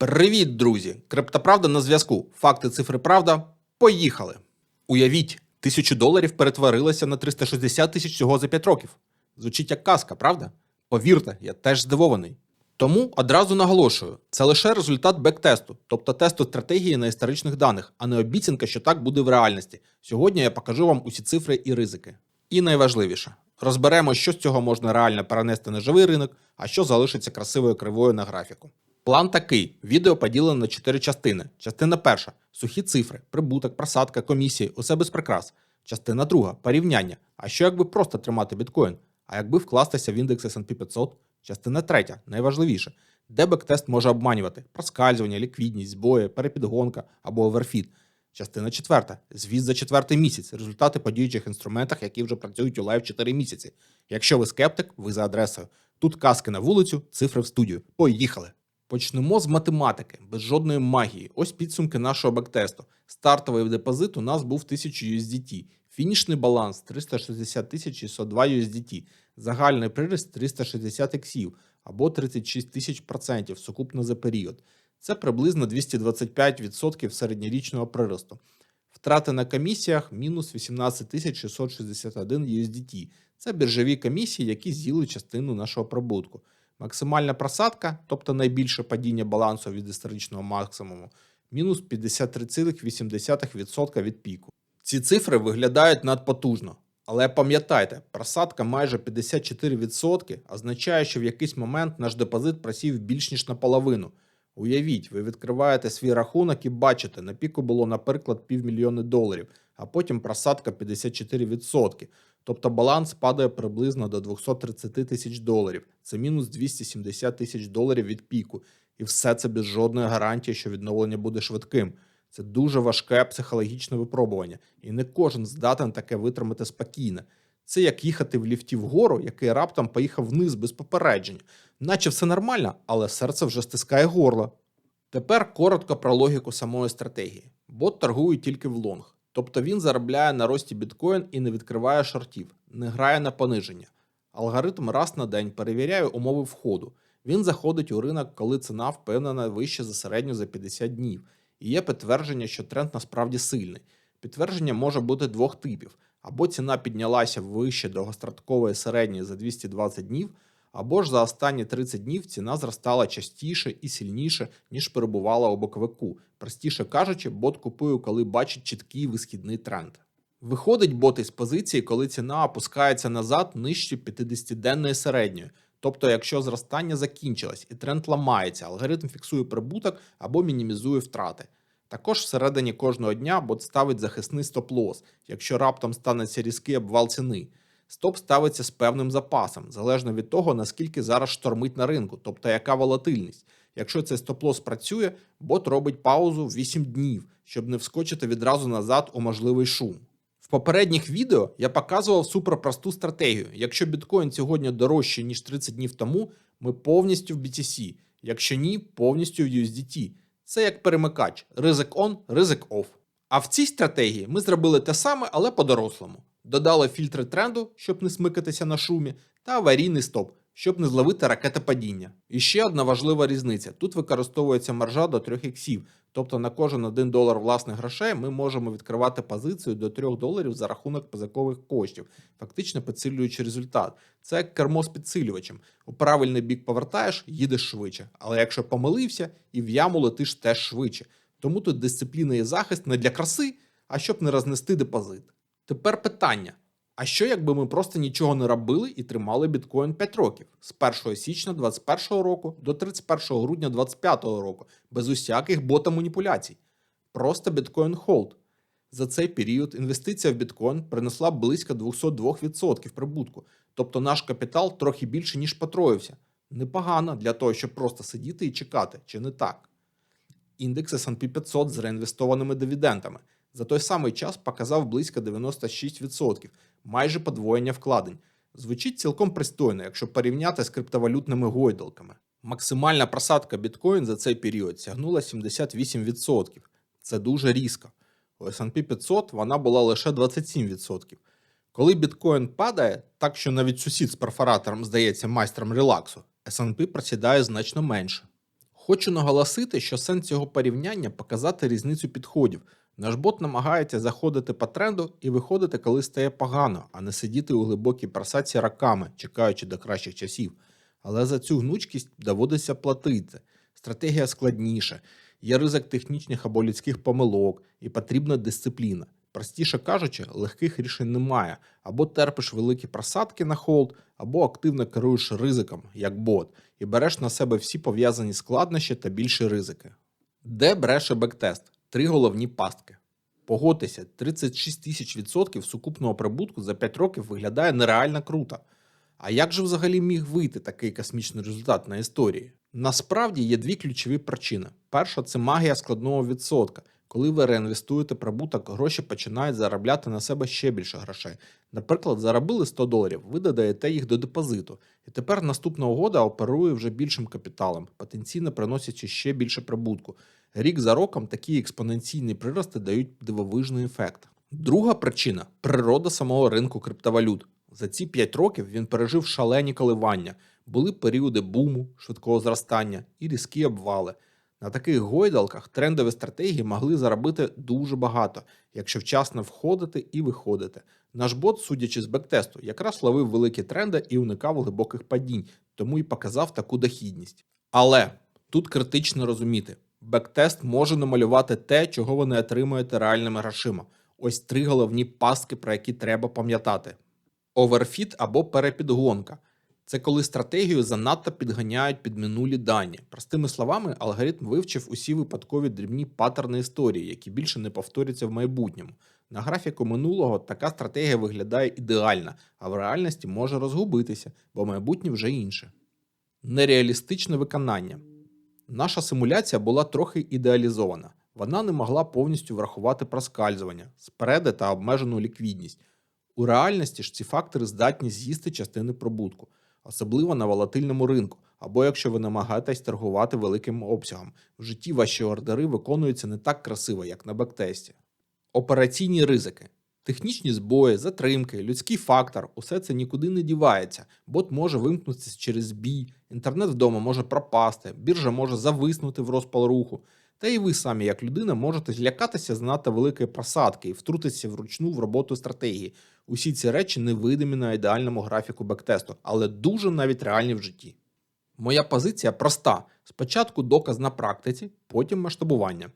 Привіт, друзі! Криптоправда на зв'язку. Факти, цифри, правда. Поїхали. Уявіть, тисячу доларів перетворилося на 360 тисяч всього за 5 років. Звучить як казка, правда? Повірте, я теж здивований. Тому одразу наголошую, це лише результат бектесту, тобто тесту стратегії на історичних даних, а не обіцянка, що так буде в реальності. Сьогодні я покажу вам усі цифри і ризики. І найважливіше, розберемо, що з цього можна реально перенести на живий ринок, а що залишиться красивою кривою на графіку. План такий: відео поділено на чотири частини. Частина перша сухі цифри, прибуток, просадка, комісії, усе без прикрас. Частина друга порівняння. А що якби просто тримати біткоін? А якби вкластися в індекс S&P 500? Частина третя, найважливіше, де бектест може обманювати: проскальзування, ліквідність, збої, перепідгонка або оверфіт. Частина четверта. Звіт за четвертий місяць. Результати по діючих інструментах, які вже працюють у лайв 4 місяці. Якщо ви скептик, ви за адресою. Тут казки на вулицю, цифри в студію. Поїхали! Почнемо з математики, без жодної магії. Ось підсумки нашого бектесту. Стартовий депозит у нас був 1000 USDT, фінішний баланс 360 тисяч 602 USDT, загальний приріст 360 іксів або 36 тисяч процентів сукупно за період. Це приблизно 225% середньорічного приросту. Втрати на комісіях мінус 18 тисяч 661 USDT. Це біржові комісії, які з'їли частину нашого прибутку. Максимальна просадка, тобто найбільше падіння балансу від історичного максимуму, мінус 53,8% від піку. Ці цифри виглядають надпотужно. Але пам'ятайте, просадка майже 54% означає, що в якийсь момент наш депозит просів більш ніж наполовину. Уявіть, ви відкриваєте свій рахунок і бачите, на піку було, наприклад, півмільйони доларів, а потім просадка 54%. Тобто баланс падає приблизно до 230 тисяч доларів. Це мінус 270 тисяч доларів від піку. І все це без жодної гарантії, що відновлення буде швидким. Це дуже важке психологічне випробування, і не кожен здатен таке витримати спокійно. Це як їхати в ліфті вгору, який раптом поїхав вниз без попередження. Наче все нормально, але серце вже стискає горло. Тепер коротко про логіку самої стратегії. Бот торгує тільки в лонг. Тобто він заробляє на рості біткоін і не відкриває шортів, не грає на пониження. Алгоритм раз на день перевіряє умови входу. Він заходить у ринок, коли ціна впевнена вище за середню за 50 днів. І є підтвердження, що тренд насправді сильний. Підтвердження може бути двох типів: або ціна піднялася вище довгострокової середньої за 220 днів, або ж за останні 30 днів ціна зростала частіше і сильніше, ніж перебувала у боковику. Простіше кажучи, бот купує, коли бачить чіткий висхідний тренд. Виходить бот із позиції, коли ціна опускається назад нижче 50-денної середньої. Тобто, якщо зростання закінчилось і тренд ламається, алгоритм фіксує прибуток або мінімізує втрати. Також всередині кожного дня бот ставить захисний стоп-лосс, якщо раптом станеться різкий обвал ціни. Стоп ставиться з певним запасом, залежно від того, наскільки зараз штормить на ринку, тобто яка волатильність. Якщо цей стоп-лосс працює, бот робить паузу 8 днів, щоб не вскочити відразу назад у можливий шум. В попередніх відео я показував суперпросту стратегію. Якщо біткоін сьогодні дорожче, ніж 30 днів тому, ми повністю в BTC, якщо ні, повністю в USDT. Це як перемикач: ризик on, ризик off. А в цій стратегії ми зробили те саме, але по-дорослому. Додали фільтри тренду, щоб не смикатися на шумі, та аварійний стоп, щоб не зловити ракетопадіння. І ще одна важлива різниця: тут використовується маржа до 3 іксів, тобто на кожен 1 долар власних грошей ми можемо відкривати позицію до 3 доларів за рахунок позикових коштів, фактично підсилюючи результат. Це як кермо з підсилювачем. У правильний бік повертаєш, їдеш швидше. Але якщо помилився, і в яму летиш теж швидше. Тому тут дисципліна і захист не для краси, а щоб не рознести депозит. Тепер питання: а що якби ми просто нічого не робили і тримали біткоін 5 років з 1 січня 2021 року до 31 грудня 2025 року, без усяких бота маніпуляцій? Просто біткоін холд. За цей період інвестиція в біткоін принесла близько 202% прибутку, тобто наш капітал трохи більше, ніж потроївся. Непогано для того, щоб просто сидіти і чекати, чи не так? Індекс S&P 500 з реінвестованими дивідендами за той самий час показав близько 96%, майже подвоєння вкладень. Звучить цілком пристойно, якщо порівняти з криптовалютними гойдалками. Максимальна просадка біткоін за цей період сягнула 78%. Це дуже різко. У S&P 500 вона була лише 27%. Коли біткоін падає, так що навіть сусід з перфоратором здається майстром релаксу, S&P просідає значно менше. Хочу наголосити, що сенс цього порівняння показати різницю підходів. Наш бот намагається заходити по тренду і виходити, коли стає погано, а не сидіти у глибокій просадці роками, чекаючи до кращих часів. Але за цю гнучкість доводиться платити. Стратегія складніша, є ризик технічних або людських помилок і потрібна дисципліна. Простіше кажучи, легких рішень немає. Або терпиш великі просадки на холд, або активно керуєш ризиком, як бот, і береш на себе всі пов'язані складнощі та більші ризики. Де бреше бектест? Три головні пастки. Погодьтеся, 36 тисяч відсотків сукупного прибутку за 5 років виглядає нереально круто. А як же взагалі міг вийти такий космічний результат на історії? Насправді є дві ключові причини. Перша це магія складного відсотка. Коли ви реінвестуєте прибуток, гроші починають заробляти на себе ще більше грошей. Наприклад, заробили 100 доларів, ви додаєте їх до депозиту, і тепер наступна угода оперує вже більшим капіталом, потенційно приносячи ще більше прибутку. Рік за роком такі експоненційні прирости дають дивовижний ефект. Друга причина природа самого ринку криптовалют. За ці 5 років він пережив шалені коливання, були періоди буму, швидкого зростання і різкі обвали. На таких гойдалках трендові стратегії могли заробити дуже багато, якщо вчасно входити і виходити. Наш бот, судячи з бектесту, якраз ловив великі тренди і уникав глибоких падінь, тому і показав таку дохідність. Але тут критично розуміти, бектест може намалювати те, чого ви не отримуєте реальними грошима. Ось три головні пастки, про які треба пам'ятати: оверфіт або перепідгонка. Це коли стратегію занадто підганяють під минулі дані. Простими словами, алгоритм вивчив усі випадкові дрібні паттерни історії, які більше не повторяться в майбутньому. На графіку минулого така стратегія виглядає ідеально, а в реальності може розгубитися, бо майбутнє вже інше. Нереалістичне виконання. Наша симуляція була трохи ідеалізована. Вона не могла повністю врахувати проскальзування, спреди та обмежену ліквідність. У реальності ж ці фактори здатні з'їсти частини прибутку, особливо на волатильному ринку, або якщо ви намагаєтесь торгувати великим обсягом. В житті ваші ордери виконуються не так красиво, як на бектесті. Операційні ризики. Технічні збої, затримки, людський фактор усе це нікуди не дівається. Бот може вимкнутися через збій, інтернет вдома може пропасти, біржа може зависнути в розпал руху. Та і ви самі, як людина, можете злякатися занадто великої просадки і втрутитися вручну в роботу стратегії. Усі ці речі невидимі на ідеальному графіку бектесту, але дуже навіть реальні в житті. Моя позиція проста: спочатку доказ на практиці, потім масштабування.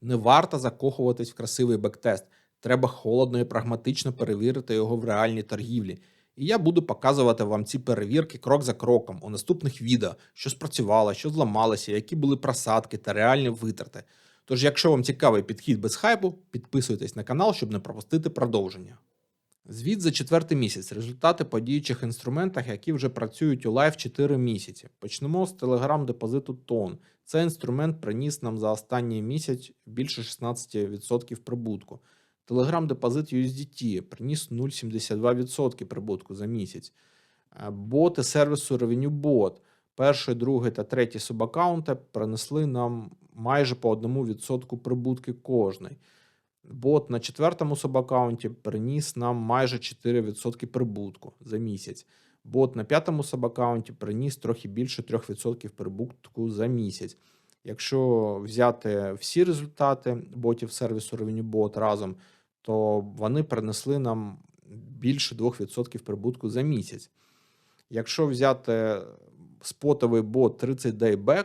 Не варто закохуватись в красивий бектест. Треба холодно і прагматично перевірити його в реальній торгівлі. І я буду показувати вам ці перевірки крок за кроком у наступних відео, що спрацювало, що зламалося, які були просадки та реальні витрати. Тож, якщо вам цікавий підхід без хайпу, підписуйтесь на канал, щоб не пропустити продовження. Звіт за четвертий місяць. Результати по діючих інструментах, які вже працюють у лайв 4 місяці. Почнемо з Telegram депозиту Тон. Цей інструмент приніс нам за останній місяць більше 16% прибутку. Telegram депозит USDT приніс 0,72% прибутку за місяць. Е, Боти сервісу RevenueBot, перший, другий та третій субаккаунти принесли нам майже по 1% прибутки кожний. Бот на четвертому субаккаунті приніс нам майже 4% прибутку за місяць. Бот на п'ятому субаккаунті приніс трохи більше 3% прибутку за місяць. Якщо взяти всі результати ботів сервісу RevenueBot разом, то вони принесли нам більше 2% прибутку за місяць. Якщо взяти спотовий бот 30 Day Back,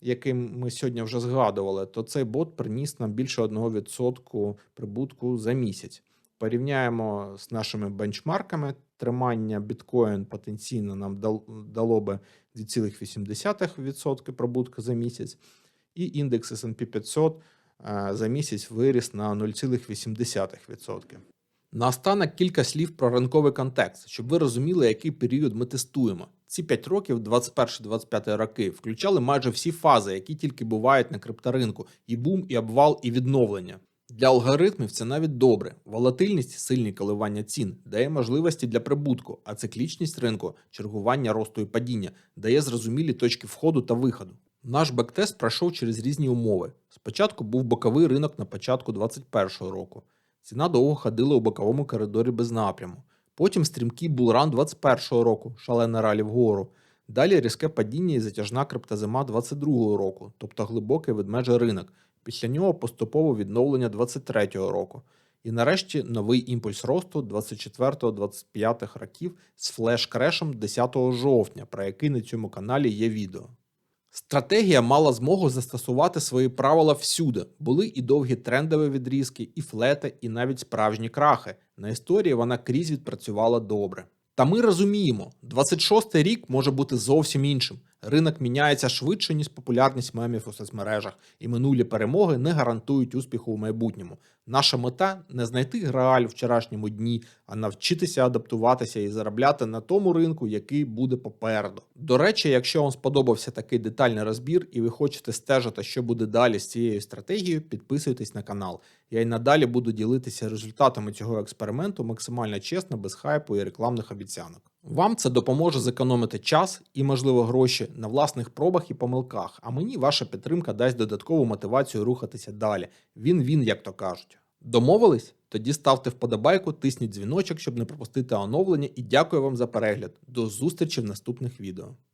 який ми сьогодні вже згадували, то цей бот приніс нам більше 1% прибутку за місяць. Порівняємо з нашими бенчмарками. Тримання біткоін потенційно нам дало би 2,8% прибутку за місяць, і індекс SP 500 за місяць виріс на 0,8%. Наостанок кілька слів про ринковий контекст, щоб ви розуміли, який період ми тестуємо. Ці 5 років, 21-25 роки, включали майже всі фази, які тільки бувають на крипторинку: і бум, і обвал, і відновлення. Для алгоритмів це навіть добре. Волатильність, сильні коливання цін дає можливості для прибутку, а циклічність ринку, чергування росту і падіння дає зрозумілі точки входу та виходу. Наш бектест пройшов через різні умови. Спочатку був боковий ринок на початку 2021 року. Ціна довго ходила у боковому коридорі без напряму. Потім стрімкий булран 2021 року, шалена ралі вгору. Далі різке падіння і затяжна криптозима 22-го року, тобто глибокий ведмежий ринок. Після нього поступово відновлення 23-го року. І нарешті новий імпульс росту 24-25 років з флеш-крешем 10 жовтня, про який на цьому каналі є відео. Стратегія мала змогу застосувати свої правила всюди. Були і довгі трендові відрізки, і флети, і навіть справжні крахи. На історії вона крізь відпрацювала добре. Та ми розуміємо, 26-й рік може бути зовсім іншим. Ринок міняється швидше, ніж популярність мемів у соцмережах, і минулі перемоги не гарантують успіху у майбутньому. Наша мета не знайти грааль в вчорашньому дні, а навчитися адаптуватися і заробляти на тому ринку, який буде попереду. До речі, якщо вам сподобався такий детальний розбір і ви хочете стежити, що буде далі з цією стратегією, підписуйтесь на канал. Я й надалі буду ділитися результатами цього експерименту максимально чесно, без хайпу і рекламних обіцянок. Вам це допоможе зекономити час і, можливо, гроші на власних пробах і помилках. А мені ваша підтримка дасть додаткову мотивацію рухатися далі. Він він, як то кажуть. Домовились? Тоді ставте вподобайку, тисніть дзвіночок, щоб не пропустити оновлення, і дякую вам за перегляд. До зустрічі в наступних відео.